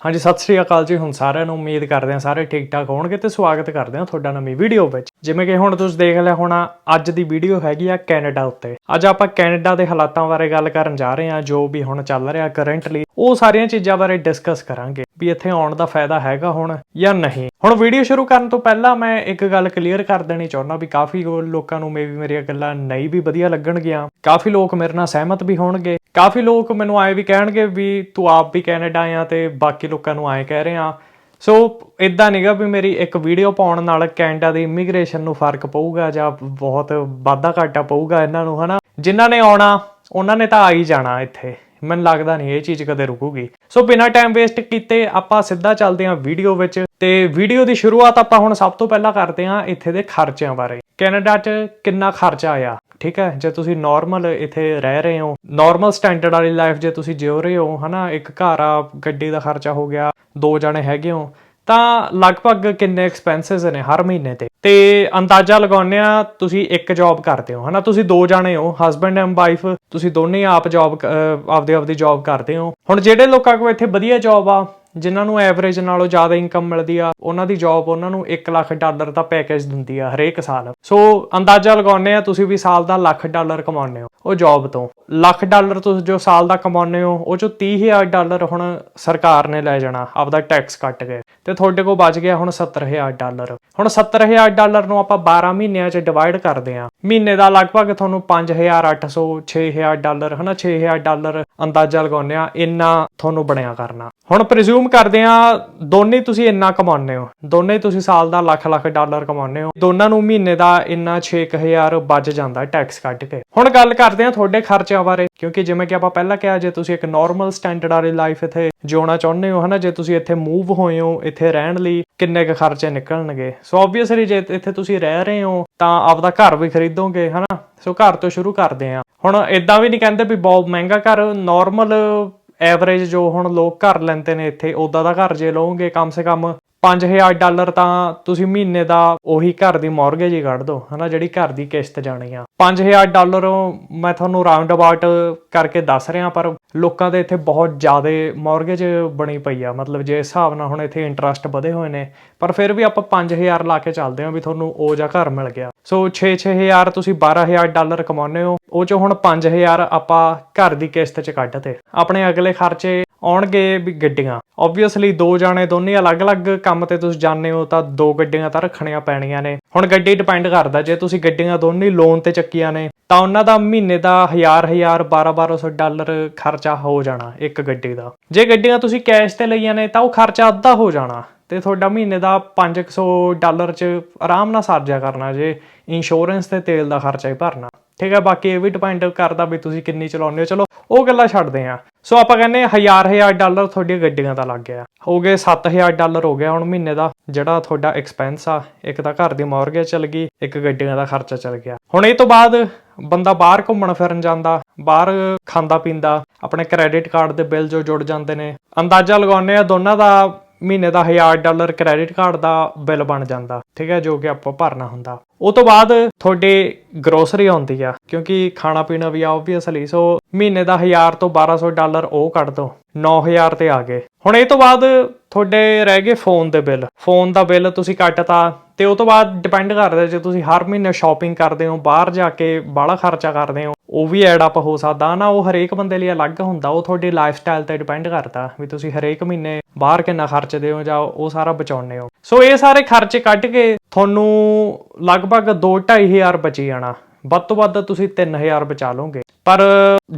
ਹਾਂਜੀ, ਸਤਿ ਸ੍ਰੀ ਅਕਾਲ ਜੀ। ਹੁਣ ਸਾਰਿਆਂ ਨੂੰ ਉਮੀਦ ਕਰਦੇ ਹਾਂ ਸਾਰੇ ਠੀਕ ਠਾਕ ਹੋਣਗੇ ਤੇ ਸਵਾਗਤ ਕਰਦੇ ਹਾਂ ਤੁਹਾਡਾ ਨਵੀਂ ਵੀਡੀਓ ਵਿੱਚ। ਜਿਵੇਂ ਕਿ ਹੁਣ ਤੁਸੀਂ ਦੇਖ ਲਿਆ ਹੋਣਾ, ਅੱਜ ਦੀ ਵੀਡੀਓ ਹੈਗੀ ਆ ਕੈਨੇਡਾ ਉੱਤੇ। ਅੱਜ ਆਪਾਂ ਕੈਨੇਡਾ ਦੇ ਹਾਲਾਤਾਂ ਬਾਰੇ ਗੱਲ ਕਰਨ ਜਾ ਰਹੇ ਹਾਂ, ਜੋ ਵੀ ਹੁਣ ਚੱਲ ਰਿਹਾ ਕਰੰਟਲੀ ਉਹ ਸਾਰੀਆਂ ਚੀਜ਼ਾਂ ਬਾਰੇ ਡਿਸਕਸ ਕਰਾਂਗੇ। ਵੀ ਇੱਥੇ ਆਉਣ ਦਾ ਫਾਇਦਾ ਹੈਗਾ ਹੁਣ ਜਾਂ ਨਹੀਂ। ਹੁਣ ਵੀਡੀਓ ਸ਼ੁਰੂ ਕਰਨ ਤੋਂ ਪਹਿਲਾਂ ਮੈਂ ਇੱਕ ਗੱਲ ਕਲੀਅਰ ਕਰ ਦੇਣੀ ਚਾਹੁੰਦਾ ਵੀ ਕਾਫੀ ਲੋਕਾਂ ਨੂੰ ਮੇਬੀ ਮੇਰੀਆਂ ਗੱਲਾਂ ਨਹੀਂ ਵੀ ਵਧੀਆ ਲੱਗਣਗੀਆਂ। ਕਾਫੀ ਲੋਕ ਮੇਰੇ ਨਾਲ ਸਹਿਮਤ ਵੀ ਹੋਣਗੇ। ਕਾਫੀ ਲੋਕ ਮੈਨੂੰ ਆਏ ਵੀ ਕਹਿਣਗੇ ਵੀ ਤੂੰ ਆਪ ਵੀ ਕੈਨੇਡਾ ਆ ਤੇ ਬਾਕੀ ਲੋਕਾਂ ਨੂੰ ਆਏ ਕਹਿ ਰਹੇ। ਆ ਸੋ ਇਦਾਂ ਨਹੀਂਗਾ ਵੀ ਮੇਰੀ ਇੱਕ ਵੀਡੀਓ ਪਾਉਣ ਨਾਲ ਕੈਨੇਡਾ ਦੀ ਇਮੀਗ੍ਰੇਸ਼ਨ ਨੂੰ ਫ਼ਰਕ ਪਊਗਾ ਜਾਂ ਬਹੁਤ ਵਾਧਾ ਘਾਟਾ ਪਊਗਾ ਇਹਨਾਂ ਨੂੰ, ਹਨਾ? ਜਿਨ੍ਹਾਂ ਨੇ ਆਉਣਾ, ਉਹਨਾਂ ਨੇ ਤਾਂ ਆ ਹੀ ਜਾਣਾ ਇੱਥੇ। ਮੈਨੂੰ ਲੱਗਦਾ ਨਹੀਂ ਇਹ ਚੀਜ਼ ਕਦੇ ਰੁਕੂਗੀ। ਸੋ ਬਿਨਾਂ ਟਾਈਮ ਵੇਸਟ ਕੀਤੇ ਆਪਾਂ ਸਿੱਧਾ ਚੱਲਦੇ ਹਾਂ ਵੀਡੀਓ ਵਿੱਚ। ਤੇ ਵੀਡੀਓ ਦੀ ਸ਼ੁਰੂਆਤ ਆਪਾਂ ਹੁਣ ਸਭ ਤੋਂ ਪਹਿਲਾਂ ਕਰਦੇ ਹਾਂ ਇੱਥੇ ਦੇ ਖਰਚਿਆਂ ਬਾਰੇ। ਕੈਨੇਡਾ 'ਚ ਕਿੰਨਾ ਖਰਚਾ ਆਇਆ? ਠੀਕ ਹੈ, ਜੇ ਤੁਸੀਂ ਨਾਰਮਲ ਇੱਥੇ ਰਹਿ ਰਹੇ ਹੋ ਨਾਰਮਲ ਸਟੈਂਡਰਡ ਵਾਲੀ ਲਾਈਫ ਜੇ ਤੁਸੀਂ ਜਿਉ ਰਹੇ ਹੋ, ਹਨਾ, ਇੱਕ ਘਰ ਆ, ਗੱਡੀ ਦਾ ਖਰਚਾ ਹੋ ਗਿਆ, ਦੋ ਜਣੇ ਹੈਗੇ ਹੋ ਤਾਂ ਲਗਭਗ ਕਿੰਨੇ ਐਕਸਪੈਂਸਸ ਨੇ ਹਰ ਮਹੀਨੇ ਤੇ? ਤੇ ਅੰਦਾਜ਼ਾ ਲਗਾਉਂਦੇ ਆ ਤੁਸੀਂ ਇੱਕ ਜੌਬ ਕਰਦੇ ਹੋ, ਹਨਾ? ਤੁਸੀਂ ਦੋ ਜਾਣੇ ਹੋ ਹਸਬੰਡ ਐਂਡ ਵਾਈਫ ਤੁਸੀਂ ਦੋਨੇ ਆਪ ਜੌਬ ਆਪਦੇ ਆਪਦੀ ਜੌਬ ਕਰਦੇ ਹੋ। ਹੁਣ ਜਿਹੜੇ ਲੋਕਾਂ ਕੋਲ ਇੱਥੇ ਵਧੀਆ ਜੌਬ ਆ ਜਿਨ੍ਹਾਂ ਨੂੰ ਐਵਰੇਜ ਨਾਲੋਂ ਜ਼ਿਆਦਾ ਇਨਕਮ ਮਿਲਦੀ ਆ, ਉਹਨਾਂ ਦੀ ਜੌਬ ਉਹਨਾਂ ਨੂੰ 1 ਲੱਖ ਡਾਲਰ ਦਾ ਪੈਕੇਜ ਦਿੰਦੀ ਆ ਹਰੇਕ ਸਾਲ। ਸੋ ਅੰਦਾਜ਼ਾ ਲਗਾਉਂਦੇ ਆ, ਤੁਸੀਂ ਵੀ ਸਾਲ ਦਾ ਲੱਖ ਡਾਲਰ ਕਮਾਉਂਦੇ ਹੋ ਉਹ ਜੌਬ ਤੋਂ। ਲੱਖ ਡਾਲਰ ਤੁਸੀਂ ਜੋ ਸਾਲ ਦਾ ਕਮਾਉਂਦੇ ਹੋ, ਉਹ ਚੋਂ 30000 ਡਾਲਰ ਹੁਣ ਸਰਕਾਰ ਨੇ ਲੈ ਜਾਣਾ, ਆਪਦਾ ਟੈਕਸ ਕੱਟ ਕੇ। ਤੇ ਤੁਹਾਡੇ ਕੋਲ ਬਚ ਗਿਆ ਹੁਣ 70000 ਡਾਲਰ। ਹੁਣ 70000 ਡਾਲਰ ਨੂੰ ਆਪਾਂ 12 ਮਹੀਨਿਆਂ 'ਚ ਡਿਵਾਈਡ ਕਰਦੇ ਆ। ਮਹੀਨੇ ਦਾ ਲਗਭਗ ਤੁਹਾਨੂੰ 5800 6000 ਡਾਲਰ, ਹਨਾ 6000 ਡਾਲਰ ਅੰਦਾਜ਼ਾ ਲਗਾਉਂਦੇ ਆ, ਇੰਨਾ ਤੁਹਾਨੂੰ ਬਣਿਆ ਕਰਨਾ। ਹੁਣ ਪ੍ਰੈਜ਼ਿਊਮ ਕਰਦੇ ਆ ਦੋਨੇ ਤੁਸੀਂ ਇੰਨਾ ਕਮਾਉਂਦੇ ਹੋ। ਦੋਨੇ ਤੁਸੀਂ ਸਾਲ ਦਾ ਲੱਖ ਲੱਖ ਡਾਲਰ ਕਮਾਉਂਦੇ ਹੋ। ਦੋਨਾਂ ਨੂੰ ਮਹੀਨੇ ਦਾ ਇੰਨਾ 6000 ਬਚ ਜਾਂਦਾ ਟੈਕਸ ਕੱਟ ਕੇ। ਹੁਣ ਗੱਲ ਕਰਦੇ ਆ ਤੁਹਾਡੇ ਖਰਚਿਆਂ ਬਾਰੇ, ਕਿਉਂਕਿ ਜਿਵੇਂ ਕਿ ਆਪਾਂ ਪਹਿਲਾਂ ਕਿਹਾ, ਜੇ ਤੁਸੀਂ ਇੱਕ ਨਾਰਮਲ ਸਟੈਂਡਰਡ ਵਾਲੀ ਲਾਈਫ ਇੱਥੇ ਜਿਉਣਾ ਚਾਹੁੰਦੇ ਹੋ, ਹਨਾ, ਜੇ ਤੁਸੀਂ ਇੱਥੇ ਮੂਵ ਹੋਏ ਹੋ, ਇੱਥੇ ਰਹਿਣ ਲਈ ਕਿੰਨੇ ਕੁ ਖਰਚੇ ਨਿਕਲਣਗੇ? ਸੋ ਆਬਵੀਅਸਲੀ ਜੇ ਇੱਥੇ ਤੁਸੀਂ ਰਹਿ ਰਹੇ ਹੋ, ਤਾਂ ਆਪਦਾ ਘਰ ਵੀ ਖਰੀਦੋਗੇ, ਹਨਾ। ਸੋ ਘਰ ਤੋਂ ਸ਼ੁਰੂ ਕਰਦੇ ਆ ਹੁਣ ਇਦਾਂ ਵੀ ਨਹੀਂ ਕਹਿੰਦੇ ਵੀ ਬਹੁਤ ਮਹਿੰਗਾ ਘਰ ਨਾਰਮਲ ਐਵਰੇਜ ਜੋ ਹੁਣ ਲੋਕ ਘਰ ਲੈਂਦੇ ਨੇ ਇੱਥੇ ਉਦਾਂ ਦਾ ਘਰ ਜੇ ਲਓਗੇ, ਕਮ ਸੇ ਕਮ 5000 ਡਾਲਰ ਤਾਂ ਤੁਸੀਂ ਮਹੀਨੇ ਦਾ ਉਹੀ ਘਰ ਦੀ ਮਾਰਗੇਜ ਹੀ ਕੱਢ ਦੋ, ਹਨਾ, ਜਿਹੜੀ ਘਰ ਦੀ ਕਿਸ਼ਤ ਜਾਣੀ ਆ। 5000 ਡਾਲਰ ਮੈਂ ਤੁਹਾਨੂੰ ਰਾਉਂਡ ਅਬਾਊਟ ਕਰਕੇ ਦੱਸ ਰਿਹਾ, ਪਰ ਲੋਕਾਂ ਦੇ ਇੱਥੇ ਬਹੁਤ ਜ਼ਿਆਦਾ ਮਾਰਗੇਜ ਬਣੀ ਪਈ ਆ। ਮਤਲਬ ਜੇ ਹਿਸਾਬ ਨਾਲ ਹੁਣ ਇੱਥੇ ਇੰਟਰਸਟ ਵਧੇ ਹੋਏ ਨੇ, ਪਰ ਫਿਰ ਵੀ ਆਪਾਂ 5000 ਲਾ ਕੇ ਚੱਲਦੇ ਹਾਂ ਵੀ ਤੁਹਾਨੂੰ ਉਹ ਜਾਂ ਘਰ ਮਿਲ ਗਿਆ। ਸੋ 6-6000 ਤੁਸੀਂ 12000 ਡਾਲਰ ਕਮਾਉਂਦੇ ਹੋ, ਉਹ ਚੋਂ ਹੁਣ 5000 ਆਪਾਂ ਘਰ ਦੀ ਕਿਸ਼ਤ 'ਚ ਕੱਢ ਤੇ ਆਪਣੇ ਅਗਲੇ ਖਰਚੇ ਆਉਣਗੇ ਵੀ ਗੱਡੀਆਂ। ਆਬਵੀਅਸਲੀ ਦੋ ਜਾਣੇ ਦੋਨੇ ਅਲੱਗ-ਅਲੱਗ ਕੰਮ ਤੇ ਤੁਸੀਂ ਜਾਂਦੇ ਹੋ ਤਾਂ ਦੋ ਗੱਡੀਆਂ ਤਾਂ ਰੱਖਣੀਆਂ ਪੈਣੀਆਂ ਨੇ। ਹੁਣ ਗੱਡੀ ਡਿਪੈਂਡ ਕਰਦਾ, ਜੇ ਤੁਸੀਂ ਗੱਡੀਆਂ ਦੋਨੇ ਲੋਨ ਤੇ ਚੱਕੀਆਂ ਨੇ, ਤਾਂ ਉਹਨਾਂ ਦਾ ਮਹੀਨੇ ਦਾ 1000 1000 12 1200 ਡਾਲਰ ਖਰਚਾ ਹੋ ਜਾਣਾ ਇੱਕ ਗੱਡੀ ਦਾ। ਜੇ ਗੱਡੀਆਂ ਤੁਸੀਂ ਕੈਸ਼ ਤੇ ਲਈਆਂ ਨੇ, ਤਾਂ ਉਹ ਖਰਚਾ ਅੱਧਾ ਹੋ ਜਾਣਾ। ਤੇ ਤੁਹਾਡਾ ਮਹੀਨੇ ਦਾ 500 ਡਾਲਰ ਚ ਆਰਾਮ ਨਾਲ ਸਰਜਿਆ ਕਰਨਾ ਜੇ ਇੰਸ਼ੋਰੈਂਸ ਤੇ ਤੇਲ ਦਾ ਖਰਚਾ ਹੀ ਭਰਨਾ। ਠੀਕ ਹੈ, ਬਾਕੀ ਇਹ ਵੀ ਡਿਪੈਂਡ ਕਰਦਾ ਵੀ ਤੁਸੀਂ ਕਿੰਨੀ ਚਲਾਉਂਦੇ ਹੋ। ਚਲੋ, ਉਹ ਗੱਲਾਂ ਛੱਡਦੇ ਆ ਸੋ ਆਪਾਂ ਕਹਿੰਦੇ ਹਜ਼ਾਰ ਹਜ਼ਾਰ ਡਾਲਰ ਤੁਹਾਡੀਆਂ ਗੱਡੀਆਂ ਦਾ ਲੱਗ ਗਿਆ। ਹੋ ਗਏ 7000 ਡਾਲਰ ਹੋ ਗਿਆ ਹੁਣ ਮਹੀਨੇ ਦਾ। ਜਿਹੜਾ ਤੁਹਾਡਾ ਐਕਸਪੈਂਸ ਆ, ਇੱਕ ਤਾਂ ਘਰ ਦੀ ਮਾਰਗੇਜ ਚਲ ਗਈ, ਇੱਕ ਗੱਡੀਆਂ ਦਾ ਖਰਚਾ ਚਲ ਗਿਆ। ਹੁਣ ਇਹ ਤੋਂ ਬਾਅਦ ਬੰਦਾ ਬਾਹਰ ਘੁੰਮਣ ਫਿਰਨ ਜਾਂਦਾ, ਬਾਹਰ ਖਾਂਦਾ ਪੀਂਦਾ, ਆਪਣੇ ਕ੍ਰੈਡਿਟ ਕਾਰਡ ਦੇ ਬਿੱਲ ਜੋ ਜੁੜ ਜਾਂਦੇ ਨੇ। ਅੰਦਾਜ਼ਾ ਲਗਾਉਂਦੇ ਆ ਦੋਨਾਂ ਦਾ ਮਹੀਨੇ ਦਾ 1000 ਡਾਲਰ ਕ੍ਰੈਡਿਟ ਕਾਰਡ ਦਾ ਬਿੱਲ ਬਣ ਜਾਂਦਾ, ਠੀਕ ਹੈ, ਜੋ ਕਿ ਆਪਾਂ ਭਰਨਾ ਹੁੰਦਾ। ਉਹ ਤੋਂ ਬਾਅਦ ਤੁਹਾਡੇ ਗਰੋਸਰੀ ਆਉਂਦੀ ਆ, ਕਿਉਂਕਿ ਖਾਣਾ ਪੀਣਾ ਵੀ ਆ ਆਬਵੀਅਸਲੀ ਸੋ ਮਹੀਨੇ ਦਾ 1000 ਤੋਂ 1200 ਡਾਲਰ ਉਹ ਕੱਢ ਦੋ 9000 ਤੇ ਆ ਗਏ। ਹੁਣ ਇਹ ਤੋਂ ਬਾਅਦ ਤੁਹਾਡੇ ਰਹਿ ਗਏ ਫੋਨ ਦੇ ਬਿੱਲ ਫੋਨ ਦਾ ਬਿੱਲ ਤੁਸੀਂ ਕੱਟਤਾ ਤੇ ਉਹ ਤੋਂ ਬਾਅਦ ਡਿਪੈਂਡ ਕਰਦਾ ਜੇ ਤੁਸੀਂ ਹਰ ਮਹੀਨੇ ਸ਼ਾਪਿੰਗ ਕਰਦੇ ਹੋ, ਬਾਹਰ ਜਾ ਕੇ ਬਾਹਲਾ ਖਰਚਾ ਕਰਦੇ ਹੋ, ਉਹ ਵੀ ਐਡ ਅਪ ਹੋ ਸਕਦਾ। ਨਾ ਉਹ ਹਰੇਕ ਬੰਦੇ ਲਈ ਅਲੱਗ ਹੁੰਦਾ, ਉਹ ਤੁਹਾਡੀ ਲਾਈਫ ਸਟਾਈਲ ਤੇ ਡਿਪੈਂਡ ਕਰਦਾ ਵੀ ਤੁਸੀਂ ਹਰੇਕ ਮਹੀਨੇ ਬਾਹਰ ਕਿੰਨਾ ਖਰਚਦੇ ਹੋ ਜਾਂ ਉਹ ਸਾਰਾ ਬਚਾਉਂਦੇ ਹੋ। ਸੋ ਇਹ ਸਾਰੇ ਖਰਚੇ ਕੱਢ ਕੇ ਤੁਹਾਨੂੰ ਲਗਭਗ 2-2500 ਬਚੀ ਜਾਣਾ। ਵੱਧ ਤੋਂ ਵੱਧ ਤੁਸੀਂ 3000 ਬਚਾ ਲਓਗੇ। ਪਰ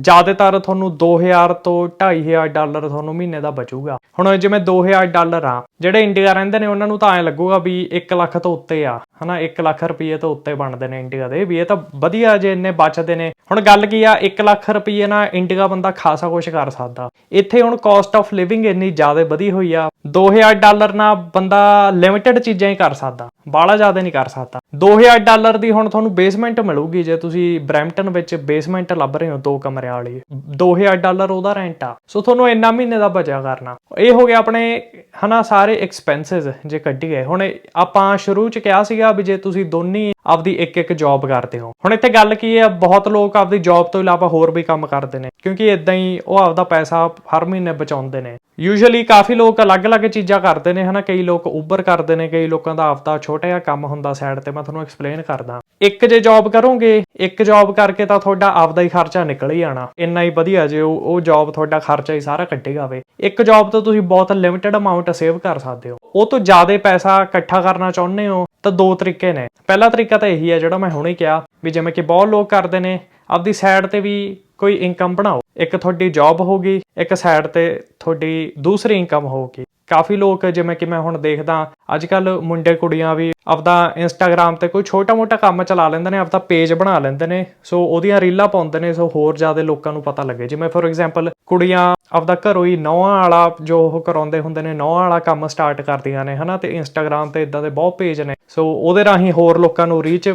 ਜ਼ਿਆਦਾਤਰ ਤੁਹਾਨੂੰ 2000 ਤੋਂ 2500 ਡਾਲਰ ਤੁਹਾਨੂੰ ਮਹੀਨੇ ਦਾ ਬਚੂਗਾ। ਹੁਣ ਜਿਵੇਂ 2000 ਡਾਲਰ ਆ, ਜਿਹੜੇ ਇੰਡੀਆ ਰਹਿੰਦੇ ਨੇ, ਉਹਨਾਂ ਨੂੰ ਤਾਂ ਐ ਲੱਗੂਗਾ ਵੀ 1 ਲੱਖ ਤੋਂ ਉੱਤੇ ਆ। ਹਨਾ 1 ਲੱਖ ਰੁਪਏ ਤੋਂ ਉੱਤੇ ਬਣਦੇ ਨੇ ਇੰਡੀਆ ਦੇ, ਵੀ ਇਹ ਤਾਂ ਵਧੀਆ ਜੇ ਇੰਨੇ ਬਚਦੇ ਨੇ। ਹੁਣ ਗੱਲ ਕੀ ਆ 1 ਲੱਖ ਰੁਪਏ ਨਾਲ ਇੰਡੀਆ ਬੰਦਾ ਖਾਸਾ ਕੁਝ ਕਰ ਸਕਦਾ। ਇੱਥੇ ਹੁਣ ਕਾਸਟ ਆਫ ਲਿਵਿੰਗ ਇੰਨੀ ਜ਼ਿਆਦਾ ਵਧੀ ਹੋਈ ਆ 2000 ਡਾਲਰ ਨਾਲ ਬੰਦਾ ਲਿਮਿਟਿਡ ਚੀਜ਼ਾਂ ਹੀ ਕਰ ਸਕਦਾ। ਬਾਹਲਾ ਜ਼ਿਆਦਾ ਨਹੀਂ ਕਰ ਸਕਦਾ। 2000 ਡਾਲਰ ਦੀ ਹੁਣ ਤੁਹਾਨੂੰ ਬੇਸਮੈਂਟ ਮਿਲੂਗੀ ਜੇ ਤੁਸੀਂ ਬ੍ਰੈਂਪਟਨ ਵਿੱਚ ਬੇਸਮੈਂਟ ਲੱਭ ਰਹੇ ਹੋ ਦੋ ਕਮਰਿਆਂ ਵਾਲੀ। 2000 ਡਾਲਰ ਉਹਦਾ ਰੈਂਟ ਆ। ਸੋ ਤੁਹਾਨੂੰ ਇੰਨਾ ਮਹੀਨੇ ਦਾ ਬਚਿਆ ਕਰਨਾ। ਇਹ ਹੋ ਗਿਆ ਆਪਣੇ, ਹਨਾ, ਸਾਰੇ ਐਕਸਪੈਂਸਸ ਜੇ ਕੱਢੀ ਗਏ। ਹੁਣ ਆਪਾਂ ਸ਼ੁਰੂ ਚ ਕਿਹਾ ਸੀਗਾ ਵੀ ਜੇ ਤੁਸੀਂ ਦੋਨੀ ਆਪਦੀ ਇੱਕ ਇੱਕ ਜੌਬ ਕਰਦੇ ਹੋ। ਹੁਣ ਇੱਥੇ ਗੱਲ ਕੀ ਹੈ, ਬਹੁਤ ਲੋਕ ਆਪਦੀ ਜੌਬ ਤੋਂ ਇਲਾਵਾ ਹੋਰ ਵੀ ਕੰਮ ਕਰਦੇ ਨੇ, ਕਿਉਂਕਿ ਇਦਾਂ ਹੀ ਉਹ ਆਪਦਾ ਪੈਸਾ ਹਰ ਮਹੀਨੇ ਬਚਾਉਂਦੇ ਨੇ। ਯੂਜੂਅਲੀ ਕਾਫੀ ਲੋਕ ਅਲੱਗ-ਅਲੱਗ ਚੀਜ਼ਾਂ ਕਰਦੇ ਨੇ, ਹਨਾ, ਕਈ ਲੋਕ ਉਬਰ ਕਰਦੇ ਨੇ, ਕਈ ਲੋਕਾਂ ਦਾ ਆਪਦਾ ਛੋਟਾ ਜਿਹਾ ਕੰਮ ਹੁੰਦਾ ਸਾਈਡ ਤੇ, ਮੈਂ ਤੁਹਾਨੂੰ ਐਕਸਪਲੇਨ ਕਰਦਾ। ਇੱਕ ਜੇ ਜੌਬ ਕਰੋਗੇ, ਇੱਕ ਜੌਬ ਕਰਕੇ ਤਾਂ ਤੁਹਾਡਾ ਆਪਦਾ ਹੀ ਖਰਚਾ ਨਿਕਲ ਹੀ ਆਣਾ। ਇੰਨਾ ਹੀ ਵਧੀਆ ਜੇ ਉਹ ਉਹ ਜੌਬ ਤੁਹਾਡਾ ਖਰਚਾ ਹੀ ਸਾਰਾ ਕੱਢੇਗਾ ਵੇ ਇੱਕ ਜੌਬ ਤੋਂ ਤੁਸੀਂ ਬਹੁਤ ਲਿਮਿਟਿਡ ਅਮਾਉਂਟ ਸੇਵ ਕਰ ਸਕਦੇ ਹੋ। ਉਹ ਤੋਂ ਜ਼ਿਆਦਾ ਪੈਸਾ ਇਕੱਠਾ ਕਰਨਾ ਚਾਹੁੰਦੇ ਹੋ, ਤਾਂ ਦੋ ਤਰੀਕੇ ਨੇ। ਪਹਿਲਾ ਤਰੀਕਾ ਤਾਂ ਇਹੀ ਹੈ ਜਿਹੜਾ ਮੈਂ ਹੁਣੇ ਕਿਹਾ, ਵੀ ਜਿਵੇਂ ਕਿ ਬਹੁਤ ਲੋਕ ਕਰਦੇ ਨੇ, ਆਪਦੀ ਸਾਈਡ ਤੇ ਵੀ ਕੋਈ ਇਨਕਮ ਬਣਾਓ। ਇੱਕ ਤੁਹਾਡੀ ਜੌਬ ਹੋਗੀ ਇੱਕ ਸਾਈਡ ਤੇ ਤੁਹਾਡੀ ਦੂਸਰੀ ਇਨਕਮ ਹੋਊਗੀ। ਕਾਫੀ ਲੋਕ ਜਿਵੇਂ ਕਿ ਮੈਂ ਹੁਣ ਦੇਖਦਾ ਅੱਜ ਕੱਲ ਮੁੰਡੇ ਕੁੜੀਆਂ ਵੀ ਆਪਦਾ ਇੰਸਟਾਗ੍ਰam ਤੇ ਕੋਈ ਛੋਟਾ-ਮੋਟਾ ਕੰਮ ਚਲਾ ਲੈਂਦੇ ਨੇ, ਆਪਦਾ ਪੇਜ ਬਣਾ ਲੈਂਦੇ ਨੇ, ਸੋ ਉਹਦੀਆਂ ਰੀਲਾਂ ਪਾਉਂਦੇ ਨੇ, ਸੋ ਹੋਰ ਜ਼ਿਆਦਾ ਲੋਕਾਂ ਨੂੰ ਪਤਾ ਲੱਗੇ। ਜਿਵੇਂ ਫੋਰ ਐਗਜ਼ਾਮਪਲ ਕੁੜੀਆਂ ਆਪਦਾ ਘਰੋਂ ਹੀ ਨੌਹਾਂ ਵਾਲਾ ਜੋ ਉਹ ਕਰਾਉਂਦੇ ਹੁੰਦੇ ਨੇ ਨੌਹਾਂ ਵਾਲਾ ਕੰਮ ਸਟਾਰਟ ਕਰਦੀਆਂ ਨੇ, ਹਨਾ, ਤੇ ਇੰਸਟਾਗ੍ਰam ਤੇ ਇਦਾਂ ਦੇ ਬਹੁਤ ਪੇਜ ਨੇ। ਸੋ ਉਹਦੇ ਰਾਹੀਂ ਹੋਰ ਲੋਕਾਂ ਨੂੰ ਰੀਚ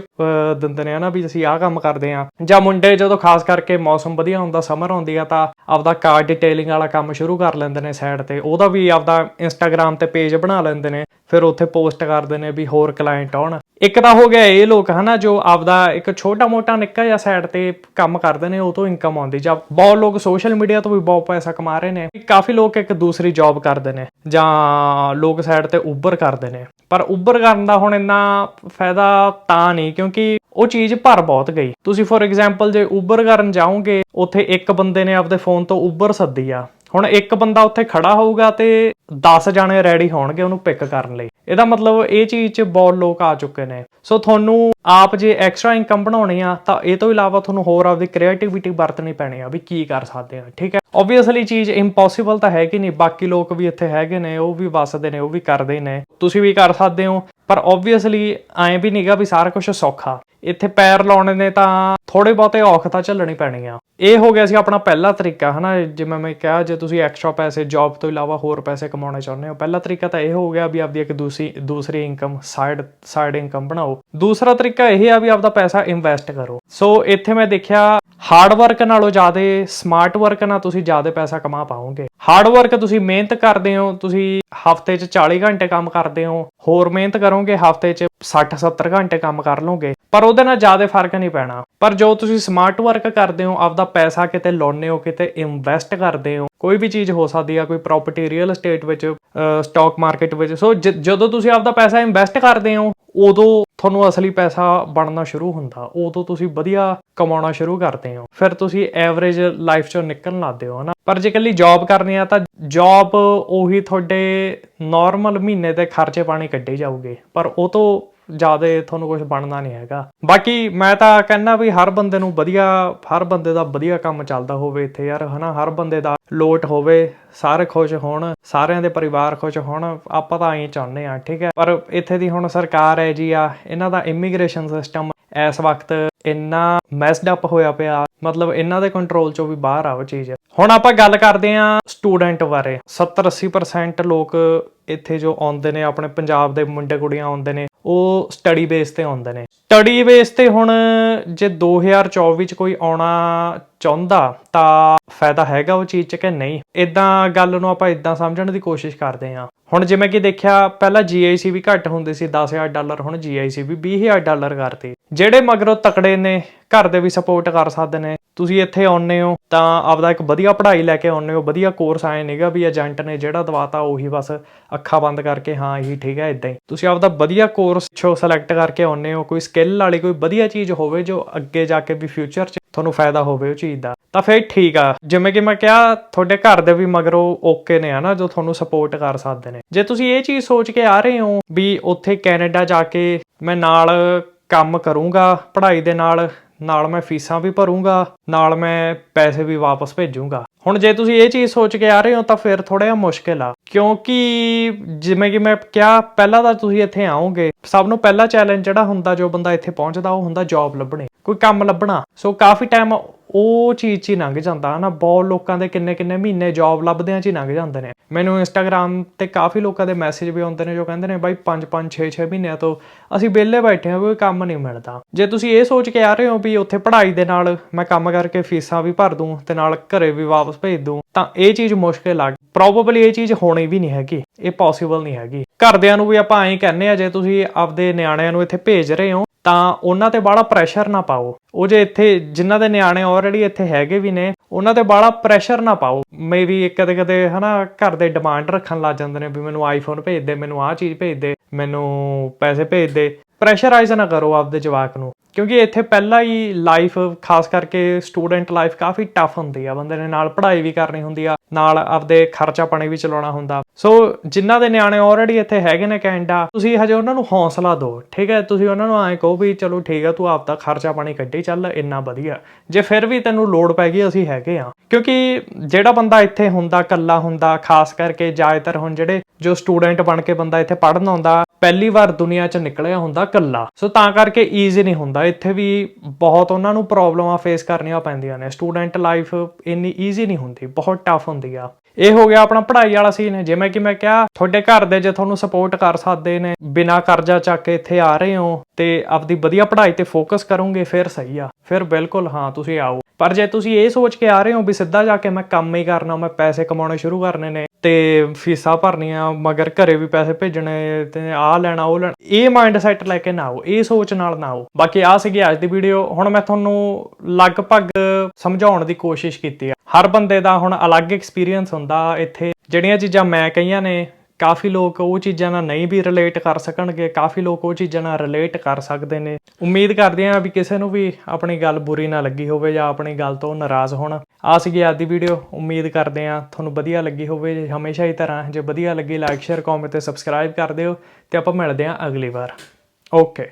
ਦਿੰਦੇ ਨੇ, ਹਨਾ, ਵੀ ਅਸੀਂ ਆਹ ਕੰਮ ਕਰਦੇ ਆ ਜਾਂ ਮੁੰਡੇ ਜਦੋਂ ਖਾਸ ਕਰਕੇ ਮੌਸਮ ਵਧੀਆ ਹੁੰਦਾ ਸਮਰ ਆਉਂਦੀ ਆ, ਤਾਂ ਆਪਦਾ ਕਾਰ ਡਿਟੇਲਿੰਗ ਵਾਲਾ ਕੰਮ ਸ਼ੁਰੂ ਕਰ ਲੈਂਦੇ ਨੇ ਸਾਈਡ ਤੇ। ਉਹਦਾ ਵੀ ਆਪਦਾ ਇੰਸਟਾਗ੍ਰam ਤੇ ਪੇਜ ਬਣਾ ਲੈਂਦੇ ਨੇ, ਫਿਰ ਉੱਥੇ ਪੋਸਟ ਕਰਦੇ ਨੇ ਵੀ ਹੋਰ ਕਲਾਇੰਟ ਆਉਣ। ਇੱਕ ਤਾਂ ਹੋ ਗਿਆ ਇਹ ਲੋਕ ਹਨਾ ਜੋ ਆਪਦਾ ਇੱਕ ਛੋਟਾ ਮੋਟਾ ਨਿੱਕਾ ਜਿਹਾ ਸਾਈਡ ਤੇ ਕੰਮ ਕਰਦੇ ਨੇ, ਉਹ ਤੋਂ ਇਨਕਮ ਆਉਂਦੀ। ਜਾਂ ਬਹੁਤ ਲੋਕ ਸੋਸ਼ਲ ਮੀਡੀਆ ਤੋਂ ਵੀ ਬਹੁਤ ਪੈਸਾ ਕਮਾ ਰਹੇ ਨੇ। ਕਾਫੀ ਲੋਕ ਇੱਕ ਦੂਸਰੀ ਜੌਬ ਕਰਦੇ ਨੇ, ਜਾਂ ਲੋਕ ਸਾਈਡ ਤੇ ਉਬਰ ਕਰਦੇ ਨੇ। ਪਰ ਉਬਰ ਕਰਨ ਦਾ ਹੁਣ ਇੰਨਾ ਫਾਇਦਾ ਤਾਂ ਨਹੀਂ, ਕਿਉਂਕਿ ਉਹ ਚੀਜ਼ ਭਰ ਬਹੁਤ ਗਈ। ਤੁਸੀਂ ਫੋਰ ਐਗਜ਼ਾਮਪਲ ਜੇ ਉਬਰ ਕਰਨ ਜਾਓਗੇ, ਉੱਥੇ ਇੱਕ ਬੰਦੇ ਨੇ ਆਪਦੇ ਫੋਨ ਤੋਂ ਉਬਰ ਸੱਦੀ ਆ। ਹੁਣ ਇੱਕ ਬੰਦਾ ਉੱਥੇ ਖੜਾ ਹੋਊਗਾ ਤੇ 10 ਜਾਣੇ ਰੈਡੀ ਹੋਣਗੇ ਉਹਨੂੰ ਪਿਕ ਕਰਨ ਲਈ। ਇਹਦਾ ਮਤਲਬ ਇਹ ਚੀਜ਼ 'ਚ ਬਹੁਤ ਲੋਕ ਆ ਚੁੱਕੇ ਨੇ। ਸੋ ਤੁਹਾਨੂੰ ਆਪ ਜੇ ਐਕਸਟਰਾ ਇਨਕਮ ਬਣਾਉਣੀ ਆ, ਤਾਂ ਇਹ ਤੋਂ ਇਲਾਵਾ ਤੁਹਾਨੂੰ ਹੋਰ ਆਪਦੀ ਕ੍ਰੀਏਟੀਵਿਟੀ ਵਰਤਣੀ ਪੈਣੀ ਆ ਵੀ ਕੀ ਕਰ ਸਕਦੇ ਆ, ਠੀਕ ਹੈ? ਆਬਵੀਅਸਲੀ ਚੀਜ਼ ਇੰਪੋਸੀਬਲ ਤਾਂ ਹੈ ਕਿ ਨਹੀਂ, ਬਾਕੀ ਲੋਕ ਵੀ ਇੱਥੇ ਹੈਗੇ ਨੇ, ਉਹ ਵੀ ਵਸਦੇ ਨੇ, ਉਹ ਵੀ ਕਰਦੇ ਨੇ। ਤੁਸੀਂ ਵੀ ਕਰ ਸਕਦੇ ਹੋ, ਪਰ ਆਬਵੀਅਸਲੀ ਐਂ ਵੀ ਨਹੀਂਗਾ ਵੀ ਸਾਰਾ ਕੁਝ ਸੌਖਾ। ਇੱਥੇ ਪੈਰ ਲਾਉਣੇ ਨੇ ਤਾਂ ਥੋੜੇ ਬਹੁਤੇ ਔਖ ਤਾਂ ਝੱਲਣੀ ਪੈਣੀ ਆ। ਇਹ ਹੋ ਗਿਆ ਸੀ ਆਪਣਾ ਪਹਿਲਾ ਤਰੀਕਾ, ਹਨਾ? ਜਿਵੇਂ ਮੈਂ ਕਿਹਾ, ਜੇ ਤੁਸੀਂ ਐਕਸਟਰਾ ਪੈਸੇ ਜੌਬ ਤੋਂ ਇਲਾਵਾ ਹੋਰ ਪੈਸੇ ਕਮਾਉਣਾ ਚਾਹੁੰਦੇ ਹੋ, ਪਹਿਲਾ ਤਰੀਕਾ ਤਾਂ ਇਹ ਹੋ ਗਿਆ ਵੀ ਆਪਦੀ ਇੱਕ ਦੂਸਰੀ ਦੂਸਰੀ ਇਨਕਮ ਸਾਈਡ ਸਾਈਡ ਇਨਕਮ ਬਣਾਓ। ਦੂਸਰਾ ਤਰੀਕਾ ਇਹ ਆ ਵੀ ਆਪਦਾ ਪੈਸਾ ਇਨਵੈਸਟ ਕਰੋ। ਸੋ ਇੱਥੇ ਮੈਂ ਦੇਖਿਆ ਹਾਰਡ ਵਰਕ ਨਾਲੋਂ ਜ਼ਿਆਦਾ ਸਮਾਰਟ ਵਰਕ ਨਾਲ ਤੁਸੀਂ ਜ਼ਿਆਦਾ ਪੈਸਾ ਕਮਾ ਪਾਓਗੇ। ਹਾਰਡ ਵਰਕ ਤੁਸੀਂ ਮਿਹਨਤ ਕਰਦੇ ਹੋ, ਤੁਸੀਂ ਹਫ਼ਤੇ 'ਚ 40 ਘੰਟੇ ਕੰਮ ਕਰਦੇ ਹੋ, ਹੋਰ ਮਿਹਨਤ ਕਰੋਗੇ, ਹਫ਼ਤੇ 'ਚ 60 70 ਘੰਟੇ ਕੰਮ ਕਰ ਲਓਗੇ। ਪਰ ਉਹ ਉਹਦੇ ਨਾਲ ਜ਼ਿਆਦਾ ਫ਼ਰਕ ਨਹੀਂ ਪੈਣਾ। ਪਰ ਜੋ ਤੁਸੀਂ ਸਮਾਰਟ ਵਰਕ ਕਰਦੇ ਹੋ, ਆਪਦਾ ਪੈਸਾ ਕਿਤੇ ਲਾਉਨੇ ਹੋ, ਕਿਤੇ ਇਨਵੈਸਟ ਕਰਦੇ ਹੋ, ਕੋਈ ਵੀ ਚੀਜ਼ ਹੋ ਸਕਦੀ ਆ, ਕੋਈ ਪ੍ਰਾਪਰਟੀ ਰੀਅਲ ਏਸਟੇਟ ਵਿੱਚ ਸਟਾਕ ਮਾਰਕੀਟ ਵਿੱਚ, ਸੋ ਜਦੋਂ ਤੁਸੀਂ ਆਪਦਾ ਪੈਸਾ ਇਨਵੈਸਟ ਕਰਦੇ ਹੋ, ਉਦੋਂ ਤੁਹਾਨੂੰ ਅਸਲੀ ਪੈਸਾ ਬਣਨਾ ਸ਼ੁਰੂ ਹੁੰਦਾ। ਉਦੋਂ ਤੁਸੀਂ ਵਧੀਆ ਕਮਾਉਣਾ ਸ਼ੁਰੂ ਕਰਦੇ ਹੋ। ਫਿਰ ਤੁਸੀਂ ਐਵਰੇਜ ਲਾਈਫ ਚੋਂ ਨਿਕਲਣ ਲੱਗਦੇ ਹੋ ਹਨਾ? ਪਰ ਜੇ ਇਕੱਲੀ ਜੌਬ ਕਰਨੀ ਆ, ਤਾਂ ਜੌਬ ਉਹੀ ਤੁਹਾਡੇ ਨਾਰਮਲ ਮਹੀਨੇ ਦੇ ਖਰਚੇ ਪਾਣੀ ਕੱਢੇ ਜਾਊਗੇ। ਪਰ ਉਹ ਤੋਂ ਜ਼ਿਆਦਾ ਤੁਹਾਨੂੰ ਕੁਝ ਬਣਨਾ ਨਹੀਂ ਹੈਗਾ। ਬਾਕੀ ਮੈਂ ਤਾਂ ਕਹਿੰਦਾ ਵੀ ਹਰ ਬੰਦੇ ਨੂੰ ਵਧੀਆ, ਹਰ ਬੰਦੇ ਦਾ ਵਧੀਆ ਕੰਮ ਚੱਲਦਾ ਹੋਵੇ ਇੱਥੇ ਯਾਰ, ਹਨਾ? ਹਰ ਬੰਦੇ ਦਾ ਲੋਟ ਹੋਵੇ, ਸਾਰੇ ਖੁਸ਼ ਹੋਣ, ਸਾਰਿਆਂ ਦੇ ਪਰਿਵਾਰ ਖੁਸ਼ ਹੋਣ, ਆਪਾਂ ਤਾਂ ਐਂ ਚਾਹੁੰਦੇ ਆ ਠੀਕ ਹੈ? ਪਰ ਇੱਥੇ ਦੀ ਹੁਣ ਸਰਕਾਰ ਹੈ ਜੀ ਆ, ਇਹਨਾਂ ਦਾ ਇਮੀਗ੍ਰੇਸ਼ਨ ਸਿਸਟਮ ਇਸ ਵਕਤ ਇੰਨਾ ਮੈਸਡ ਅਪ ਹੋਇਆ ਪਿਆ, ਮਤਲਬ ਇਹਨਾਂ ਦੇ ਕੰਟਰੋਲ ਚੋਂ ਵੀ ਬਾਹਰ ਆ ਉਹ ਚੀਜ਼। ਹੁਣ ਆਪਾਂ ਗੱਲ ਕਰਦੇ ਆ ਸਟੂਡੈਂਟ ਬਾਰੇ। 70 80% ਲੋਕ ਇੱਥੇ ਜੋ ਆਉਂਦੇ ਨੇ, ਆਪਣੇ ਪੰਜਾਬ ਦੇ ਮੁੰਡੇ ਕੁੜੀਆਂ ਆਉਂਦੇ ਨੇ, ਉਹ ਸਟੱਡੀ ਬੇਸ ਤੇ ਆਉਂਦੇ ਨੇ। ਸਟੱਡੀ ਬੇਸ ਤੇ ਹੁਣ ਜੇ 2024 ਚ ਕੋਈ ਆਉਣਾ ਚਾਹੁੰਦਾ, ਤਾਂ ਫਾਇਦਾ ਹੈਗਾ ਉਹ ਚੀਜ਼ 'ਚ ਕਿ ਨਹੀਂ? ਇਦਾਂ ਗੱਲ ਨੂੰ ਆਪਾਂ ਇਦਾਂ ਸਮਝਣ ਦੀ ਕੋਸ਼ਿਸ਼ ਕਰਦੇ ਹਾਂ। ਹੁਣ ਜਿਵੇਂ ਕਿ ਦੇਖਿਆ, ਪਹਿਲਾਂ GIC ਵੀ ਘੱਟ ਹੁੰਦੀ ਸੀ 10000 ਡਾਲਰ, ਹੁਣ GIC ਵੀ 20000 ਡਾਲਰ ਕਰਤੀ। ਜਿਹੜੇ ਮਗਰੋਂ ਤਕੜੇ ਨੇ ਘਰ ਦੇ ਵੀ ਸਪੋਰਟ ਕਰ ਸਕਦੇ ਨੇ। ਤੁਸੀਂ ਇੱਥੇ ਆਉਨੇ ਹੋ ਤਾਂ ਆਪਦਾ ਇੱਕ ਵਧੀਆ ਪੜ੍ਹਾਈ ਲੈ ਕੇ ਆਉਨੇ ਹੋ, ਵਧੀਆ ਕੋਰਸ ਆਏ ਨਹੀਂਗਾ ਵੀ ਏਜੰਟ ਨੇ ਜਿਹੜਾ ਦਵਾਤਾ ਉਹੀ ਬਸ ਅੱਖਾਂ ਬੰਦ ਕਰਕੇ ਹਾਂ, ਇਹੀ ਠੀਕ ਹੈ ਇਦਾਂ ਹੀ। ਤੁਸੀਂ ਆਪਦਾ ਵਧੀਆ ਕੋਰਸ ਛੋ ਸਿਲੈਕਟ ਕਰਕੇ ਆਉਨੇ ਹੋ, ਕੋਈ ਸਕਿੱਲ ਵਾਲੀ, ਕੋਈ ਵਧੀਆ ਚੀਜ਼ ਹੋਵੇ ਜੋ ਅੱਗੇ ਜਾ ਕੇ ਵੀ ਫਿਊਚਰ 'ਚ ਤੁਹਾਨੂੰ ਫਾਇਦਾ ਹੋਵੇ ਉਹ ਚੀਜ਼ ਦਾ, ਤਾਂ ਫਿਰ ਠੀਕ ਆ। ਜਿਵੇਂ ਕਿ ਮੈਂ ਕਿਹਾ, ਤੁਹਾਡੇ ਘਰ ਦੇ ਵੀ ਮਗਰੋਂ ਓਕੇ ਨੇ ਹਨਾ, ਜੋ ਤੁਹਾਨੂੰ ਸਪੋਰਟ ਕਰ ਸਕਦੇ ਨੇ। ਜੇ ਤੁਸੀਂ ਇਹ ਚੀਜ਼ ਸੋਚ ਕੇ ਆ ਰਹੇ ਹੋ ਵੀ ਉੱਥੇ ਕੈਨੇਡਾ ਜਾ ਕੇ ਮੈਂ ਨਾਲ ਕੰਮ ਕਰੂੰਗਾ, ਪੜ੍ਹਾਈ ਦੇ ਨਾਲ ਨਾਲ ਮੈਂ ਫੀਸਾਂ ਵੀ ਭਰੂੰਗਾ, ਨਾਲ ਮੈਂ ਪੈਸੇ ਵੀ ਵਾਪਸ ਭੇਜੂੰਗਾ। ਹੁਣ ਜੇ ਤੁਸੀਂ ਇਹ ਚੀਜ਼ ਸੋਚ ਕੇ ਆ ਰਹੇ ਹੋ ਤਾਂ ਫਿਰ ਥੋੜਾ ਜਿਹਾ ਮੁਸ਼ਕਿਲ ਆ। ਕਿਉਂਕਿ ਜਿਵੇਂ ਕਿ ਮੈਂ ਕਿਹਾ, ਪਹਿਲਾਂ ਤਾਂ ਤੁਸੀਂ ਇੱਥੇ ਆਓਗੇ, ਸਭ ਨੂੰ ਪਹਿਲਾ ਚੈਲੰਜ ਜਿਹੜਾ ਹੁੰਦਾ, ਜੋ ਬੰਦਾ ਇੱਥੇ ਪਹੁੰਚਦਾ, ਉਹ ਹੁੰਦਾ ਜੌਬ ਲੱਭਣੀ। ਕੋਈ ਕੰਮ ਲੱਭਣਾ। ਸੋ ਕਾਫੀ ਟਾਈਮ ਉਹ ਚੀਜ਼ 'ਚ ਹੀ ਲੰਘ ਜਾਂਦਾ, ਹਨਾ? ਬਹੁਤ ਲੋਕਾਂ ਦੇ ਕਿੰਨੇ ਕਿੰਨੇ ਮਹੀਨੇ ਜੌਬ ਲੱਭਦਿਆਂ 'ਚ ਹੀ ਲੰਘ ਜਾਂਦੇ ਨੇ। ਮੈਨੂੰ ਇੰਸਟਾਗ੍ਰam ਤੇ ਕਾਫੀ ਲੋਕਾਂ ਦੇ ਮੈਸੇਜ ਵੀ ਆਉਂਦੇ ਨੇ ਜੋ ਕਹਿੰਦੇ ਨੇ, ਬਾਈ 5 5 6 6 ਮਹੀਨਿਆਂ ਤੋਂ ਅਸੀਂ ਵਿਹਲੇ ਬੈਠੇ ਹਾਂ, ਕੋਈ ਕੰਮ ਨਹੀਂ ਮਿਲਦਾ। ਜੇ ਤੁਸੀਂ ਇਹ ਸੋਚ ਕੇ ਆ ਰਹੇ ਹੋ ਵੀ ਉੱਥੇ ਪੜ੍ਹਾਈ ਦੇ ਨਾਲ ਮੈਂ ਕੰਮ ਕਰਕੇ ਫੀਸਾਂ ਵੀ ਭਰ ਦੂੰ ਤੇ ਨਾਲ ਘਰੇ ਵੀ ਵਾਪਸ ਭੇਜ ਦੂੰ, ਤਾਂ ਇਹ ਚੀਜ਼ ਮੁਸ਼ਕਿਲ ਆ। ਪ੍ਰੋਬੇਬਲੀ ਇਹ ਚੀਜ਼ ਹੋਣੀ ਵੀ ਨਹੀਂ ਹੈਗੀ। ਇਹ ਪੋਸੀਬਲ ਨਹੀਂ ਹੈਗੀ। ਘਰਦਿਆਂ ਨੂੰ ਵੀ ਆਪਾਂ ਐਂ ਕਹਿੰਨੇ ਆ, ਜੇ ਤੁਸੀਂ ਆਪਦੇ ਨਿਆਣਿਆਂ ਨੂੰ ਇੱਥੇ ਭੇਜ ਰਹੇ ਹੋ ਤਾਂ ਉਹਨਾਂ ਤੇ ਬਾਹਲਾ ਪ੍ਰੈਸ਼ਰ ਨਾ ਪਾਓ। ਉਹ ਜੇ ਇੱਥੇ ਜਿਨ੍ਹਾਂ ਦੇ ਨਿਆਣੇ ਆਲਰੇਡੀ ਇੱਥੇ ਹੈਗੇ ਵੀ ਨੇ, ਉਹਨਾਂ ਤੇ ਬਾਹਲਾ ਪ੍ਰੈਸ਼ਰ ਨਾ ਪਾਓ। ਮੇਬੀ ਕਦੇ ਕਦੇ ਹਨਾ ਘਰ ਦੇ ਡਿਮਾਂਡ ਰੱਖਣ ਲੱਗ ਜਾਂਦੇ ਨੇ ਵੀ ਮੈਨੂੰ ਆਈਫੋਨ ਭੇਜ ਦੇ, ਮੈਨੂੰ ਆਹ ਚੀਜ਼ ਭੇਜ ਦੇ, ਮੈਨੂੰ ਪੈਸੇ ਭੇਜ ਦੇ। ਪ੍ਰੈਸ਼ਰਾਈਜ਼ ਨਾ ਕਰੋ ਆਪਦੇ ਜਵਾਕ ਨੂੰ। ਕਿਉਂਕਿ ਇੱਥੇ ਪਹਿਲਾਂ ਹੀ ਲਾਈਫ ਖਾਸ ਕਰਕੇ ਸਟੂਡੈਂਟ ਲਾਈਫ ਕਾਫੀ ਟਫ ਹੁੰਦੀ ਆ। ਬੰਦੇ ਨੇ ਨਾਲ ਪੜ੍ਹਾਈ ਵੀ ਕਰਨੀ ਹੁੰਦੀ ਆ, ਨਾਲ ਆਪਦੇ ਖਰਚਾ ਪਾਣੀ ਵੀ ਚਲਾਉਣਾ ਹੁੰਦਾ। ਸੋ ਜਿਨ੍ਹਾਂ ਦੇ ਨਿਆਣੇ ਆਲਰੇਡੀ ਇੱਥੇ ਹੈਗੇ ਨੇ ਕੈਨੇਡਾ, ਤੁਸੀਂ ਹਜੇ ਉਹਨਾਂ ਨੂੰ ਹੌਸਲਾ ਦਿਓ, ਠੀਕ ਹੈ? ਤੁਸੀਂ ਉਹਨਾਂ ਨੂੰ ਐਂ ਕਹੋ ਵੀ ਚਲੋ ਠੀਕ ਆ, ਤੂੰ ਆਪਦਾ ਖਰਚਾ ਪਾਣੀ ਕੱਢੀ ਚੱਲ, ਇੰਨਾ ਵਧੀਆ। ਜੇ ਫਿਰ ਵੀ ਤੈਨੂੰ ਲੋੜ ਪੈ ਗਈ, ਅਸੀਂ ਹੈਗੇ ਆ। ਕਿਉਂਕਿ ਜਿਹੜਾ ਬੰਦਾ ਇੱਥੇ ਹੁੰਦਾ ਕੱਲਾ ਹੁੰਦਾ, ਖਾਸ ਕਰਕੇ ਜ਼ਿਆਦਾਤਰ ਹੁਣ ਜਿਹੜੇ ਜੋ ਸਟੂਡੈਂਟ ਬਣ ਕੇ ਬੰਦਾ ਇੱਥੇ ਪੜ੍ਹਨ ਆਉਂਦਾ, ਪਹਿਲੀ ਵਾਰ ਦੁਨੀਆ 'ਚ ਨਿਕਲਿਆ ਹੁੰਦਾ ਕੱਲਾ ਸੋ ਤਾਂ ਕਰਕੇ ਈਜ਼ੀ ਨਹੀਂ ਹੁੰਦਾ। ਇੱਥੇ ਵੀ ਬਹੁਤ ਉਹਨਾਂ ਨੂੰ ਪ੍ਰੋਬਲਮਾਂ ਫੇਸ ਕਰਨੀਆਂ ਪੈਂਦੀਆਂ ਨੇ। ਸਟੂਡੈਂਟ ਲਾਈਫ ਇੰਨੀ ਈਜ਼ੀ ਨਹੀਂ ਹੁੰਦੀ। ਬਹੁਤ ਟਫ ਹੁੰਦੀ ਆ। ਇਹ ਹੋ ਗਿਆ ਆਪਣਾ ਪੜ੍ਹਾਈ ਵਾਲਾ ਸੀਨ ਜਿਵੇਂ ਕਿ ਮੈਂ ਕਿਹਾ, ਤੁਹਾਡੇ ਘਰ ਦੇ ਜੇ ਤੁਹਾਨੂੰ ਸਪੋਰਟ ਕਰ ਸਕਦੇ ਨੇ, ਬਿਨਾਂ ਕਰਜ਼ਾ ਚੱਕ ਕੇ ਇੱਥੇ ਆ ਰਹੇ ਹੋ ਤੇ ਆਪਦੀ ਵਧੀਆ ਪੜ੍ਹਾਈ ਤੇ ਫੋਕਸ ਕਰੋਗੇ, ਫਿਰ ਸਹੀ ਆ। ਫਿਰ ਬਿਲਕੁਲ, ਹਾਂ, ਤੁਸੀਂ ਆਓ। ਪਰ ਜੇ ਤੁਸੀਂ ਇਹ ਸੋਚ ਕੇ ਆ ਰਹੇ ਹੋ ਵੀ ਸਿੱਧਾ ਜਾ ਕੇ ਮੈਂ ਕੰਮ ਹੀ ਕਰਨਾ, ਮੈਂ ਪੈਸੇ ਕਮਾਉਣੇ ਸ਼ੁਰੂ ਕਰਨੇ ਨੇ ਤੇ ਫੀਸਾਂ ਭਰਨੀਆਂ, ਮਗਰ ਘਰੇ ਵੀ ਪੈਸੇ ਭੇਜਣੇ ਤੇ ਆਹ ਲੈਣਾ, ਉਹ ਲੈਣਾ, ਇਹ ਮਾਈਂਡ ਸੈਟ ਲੈ ਕੇ ਨਾ ਆਓ, ਇਹ ਸੋਚ ਨਾਲ ਨਾ ਆਓ। ਬਾਕੀ ਆ ਸੀਗੀ ਅੱਜ ਦੀ ਵੀਡੀਓ ਹੁਣ ਮੈਂ ਤੁਹਾਨੂੰ ਲਗਭਗ ਸਮਝਾਉਣ ਦੀ ਕੋਸ਼ਿਸ਼ ਕੀਤੀ ਆ। ਹਰ ਬੰਦੇ ਦਾ ਹੁਣ ਅਲੱਗ ਐਕਸਪੀਰੀਅੰਸ ਹੁੰਦਾ ਇੱਥੇ। ਜਿਹੜੀਆਂ ਚੀਜ਼ਾਂ ਮੈਂ ਕਹੀਆਂ ਨੇ ਕਾਫੀ ਲੋਕ ਉਹ ਚੀਜ਼ਾਂ ਨਾਲ ਨਹੀਂ ਵੀ ਰਿਲੇਟ ਕਰ ਸਕਣਗੇ, ਕਾਫੀ ਲੋਕ ਉਹ ਚੀਜ਼ਾਂ ਨਾਲ ਰਿਲੇਟ ਕਰ ਸਕਦੇ ਨੇ। ਉਮੀਦ ਕਰਦੇ ਹਾਂ ਵੀ ਕਿਸੇ ਨੂੰ ਵੀ ਆਪਣੀ ਗੱਲ ਬੁਰੀ ਨਾ ਲੱਗੀ ਹੋਵੇ ਜਾਂ ਆਪਣੀ ਗੱਲ ਤੋਂ ਨਾਰਾਜ਼ ਹੋਣ। ਆ ਸੀਗੀ ਅੱਜ ਦੀ ਵੀਡੀਓ ਉਮੀਦ ਕਰਦੇ ਹਾਂ ਤੁਹਾਨੂੰ ਵਧੀਆ ਲੱਗੀ ਹੋਵੇ। ਜੇ ਹਮੇਸ਼ਾ ਹੀ ਤਰ੍ਹਾਂ ਜੇ ਵਧੀਆ ਲੱਗੀ ਲਾਈਕ ਸ਼ੇਅਰ ਕਮੈਂਟ ਤੇ ਸਬਸਕ੍ਰਾਈਬ ਕਰ ਦਿਓ। ਤੇ ਆਪਾਂ ਮਿਲਦੇ ਹਾਂ ਅਗਲੀ ਵਾਰ। ਓਕੇ